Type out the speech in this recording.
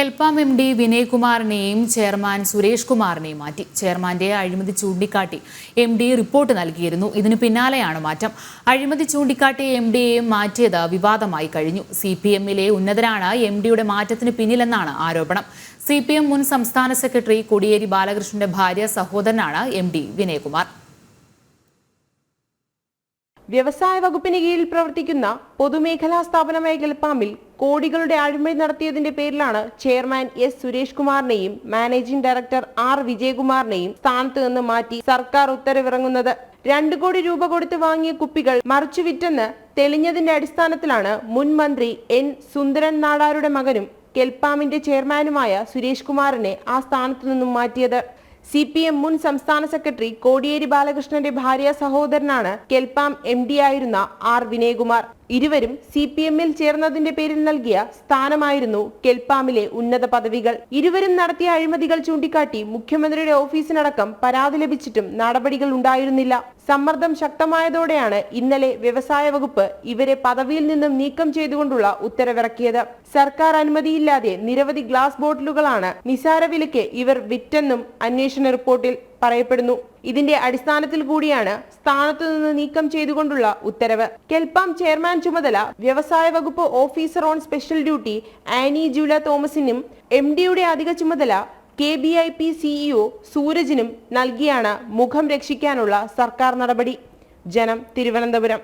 കെൽപ്പാം M D വിനയ്കുമാറിനെയും chairman Suresh കുമാറിനെയും മാറ്റി. ചെയർമാന്റെ അഴിമതി ചൂണ്ടിക്കാട്ടി എം ഡി റിപ്പോർട്ട് നൽകിയിരുന്നു. ഇതിനു പിന്നാലെയാണ് മാറ്റം. അഴിമതി ചൂണ്ടിക്കാട്ടി എം ഡിയെയും മാറ്റിയത് വിവാദമായി കഴിഞ്ഞു. സി പി എമ്മിലെ ഉന്നതരാണ് എം ഡിയുടെ മാറ്റത്തിന് പിന്നിലെന്നാണ് ആരോപണം. സി പി എം മുൻ സംസ്ഥാന സെക്രട്ടറി കോടിയേരി ബാലകൃഷ്ണന്റെ ഭാര്യ സഹോദരനാണ് എം ഡി വിനയകുമാർ. വ്യവസായ വകുപ്പിന് കീഴിൽ പ്രവർത്തിക്കുന്ന പൊതുമേഖലാ സ്ഥാപനമായ ഗൽപ്പാമിൽ കോടികളുടെ അഴിമതി നടത്തിയതിന്റെ പേരിലാണ് ചെയർമാൻ എസ് സുരേഷ് കുമാറിനെയും മാനേജിംഗ് ഡയറക്ടർ ആർ വിജയകുമാറിനെയും സ്ഥാനത്ത് നിന്ന് മാറ്റി സർക്കാർ ഉത്തരവിറങ്ങുന്നത്. രണ്ടു കോടി രൂപ കൊടുത്ത് വാങ്ങിയ കുപ്പികൾ മറിച്ചുവിറ്റെന്ന് തെളിഞ്ഞതിന്റെ അടിസ്ഥാനത്തിലാണ് മുൻ മന്ത്രി എൻ സുന്ദരൻ നാടാരുടെ മകനും കെൽപ്പാമിന്റെ ചെയർമാനുമായ സുരേഷ് കുമാറിനെ ആ സ്ഥാനത്തു നിന്നും മാറ്റിയത്. സി പി എം മുൻ സംസ്ഥാന സെക്രട്ടറി കോടിയേരി ബാലകൃഷ്ണന്റെ ഭാര്യ സഹോദരനാണ് കെൽപാം എം ഡി ആയിരുന്ന ആർ വിനയകുമാർ. ഇരുവരും സി പി എമ്മിൽ ചേർന്നതിന്റെ പേരിൽ നൽകിയ സ്ഥാനമായിരുന്നു കെൽപ്പാമിലെ ഉന്നത പദവികൾ. ഇരുവരും നടത്തിയ അഴിമതികൾ ചൂണ്ടിക്കാട്ടി മുഖ്യമന്ത്രിയുടെ ഓഫീസിനടക്കം പരാതി ലഭിച്ചിട്ടും നടപടികൾ ഉണ്ടായിരുന്നില്ല. സമ്മർദ്ദം ശക്തമായതോടെയാണ് ഇന്നലെ വ്യവസായ വകുപ്പ് ഇവരെ പദവിയിൽ നിന്നും നീക്കം ചെയ്തുകൊണ്ടുള്ള ഉത്തരവിറക്കിയത്. സർക്കാർ അനുമതിയില്ലാതെ നിരവധി ഗ്ലാസ് ബോട്ടിലുകളാണ് നിസാര വിലയ്ക്ക് ഇവർ വിറ്റെന്നും അന്വേഷണ റിപ്പോർട്ടിൽ പറയപ്പെടുന്നു. ഇതിന്റെ അടിസ്ഥാനത്തിൽ കൂടിയാണ് സ്ഥാനത്തു നിന്ന് നീക്കം ചെയ്തുകൊണ്ടുള്ള ഉത്തരവ്. കെൽപാം ചെയർമാൻ ചുമതല വ്യവസായ വകുപ്പ് officer on special duty Annie Jula തോമസിനും M ഡിയുടെ അധിക ചുമതല K B I P CEO സൂരജിനും നൽകിയാണ് മുഖം രക്ഷിക്കാനുള്ള സർക്കാർ നടപടി. ജനം തിരുവനന്തപുരം.